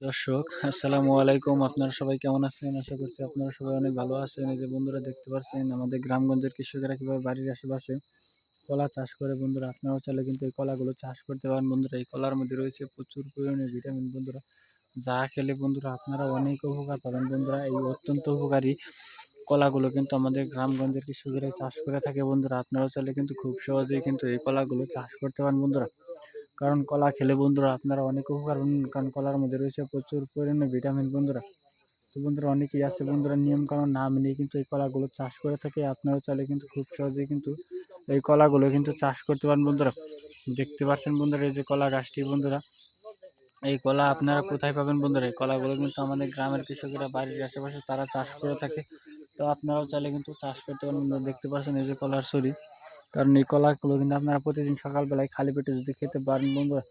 দর্শক, আসসালামু আলাইকুম। আপনারা সবাই কেমন আছেন? আশা করছি আপনারা সবাই অনেক ভালো আছেন। এই যে বন্ধুরা দেখতে পাচ্ছেন, আমাদের গ্রামগঞ্জের কৃষকেরা কীভাবে বাড়ির আশেপাশে কলা চাষ করে। বন্ধুরা, আপনারাও চাইলে কিন্তু এই কলাগুলো চাষ করতে পারেন। বন্ধুরা, এই কলার মধ্যে রয়েছে প্রচুর পরিমাণে ভিটামিন। বন্ধুরা, যা খেলে বন্ধুরা আপনারা অনেক উপকার পাবেন। বন্ধুরা, এই অত্যন্ত উপকারী কলাগুলো কিন্তু আমাদের গ্রামগঞ্জের কৃষকেরা চাষ করে থাকে। বন্ধুরা, আপনারাও চাইলে কিন্তু খুব সহজেই কিন্তু এই কলাগুলো চাষ করতে পারেন। বন্ধুরা কারণ কলা খেলে বন্ধুরা আপনারা অনেক উপকার পাবেন কারণ কলার মধ্যে রয়েছে প্রচুর পরিমাণে ভিটামিন বন্ধুরা। তো বন্ধুরা অনেকেই আছে বন্ধুরা নিয়ম কানুন না মেনে কিন্তু এই কলাগুলো চাষ করে থাকে, আপনারাও চাইলে কিন্তু খুব সহজেই কিন্তু এই কলাগুলো কিন্তু চাষ করতে পারেন বন্ধুরা। দেখতে পাচ্ছেন বন্ধুরা এই যে কলা গাছটি বন্ধুরা। এই কলা আপনারা কোথায় পাবেন বন্ধুরা? এই কলাগুলো কিন্তু আমাদের গ্রামের কৃষকেরা, বাড়ির আশেপাশে তারা চাষ করে থাকে। তো আপনারাও চাইলে কিন্তু চাষ করতে পারেন দেখতে পাচ্ছেন এই যে কলার ছড়ি। কারণ এই কলাগুলো কিন্তু আপনারা প্রতিদিন সকালবেলায় খালি পেটে যদি খেতে পারেন বন্ধুরা,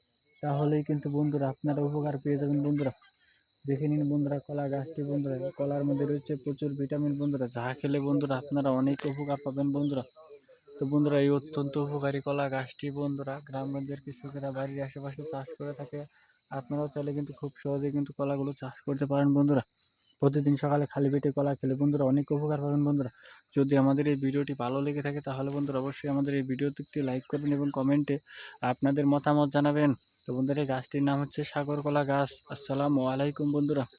তাহলেই কিন্তু বন্ধুরা আপনারা উপকার পেয়ে যাবেন বন্ধুরা। দেখে নিন বন্ধুরা কলা গাছটি বন্ধুরা কলার মধ্যে রয়েছে প্রচুর ভিটামিন বন্ধুরা, যা খেলে বন্ধুরা আপনারা অনেক উপকার পাবেন বন্ধুরা। তো বন্ধুরা, এই অত্যন্ত উপকারী কলা গাছটি বন্ধুরা গ্রামগঞ্জের কৃষকেরা, বাড়ির আশেপাশে চাষ করে থাকে। আপনারাও চাইলে কিন্তু খুব সহজে কিন্তু কলাগুলো চাষ করতে পারেন বন্ধুরা। প্রতিদিন সকালে খালি পেটে কলা খেলে বন্ধুরা অনেক উপকার পাবেন বন্ধুরা। যদি আমাদের এই ভিডিওটি ভালো লেগে থাকে তাহলে বন্ধুরা অবশ্যই আমাদের এই ভিডিওতে একটি লাইক করবেন এবং কমেন্টে আপনাদের মতামত জানাবেন। তো বন্ধুরা এই গাছটির নাম হচ্ছে সাগর কলা গাছ। আসসালামু আলাইকুম বন্ধুরা।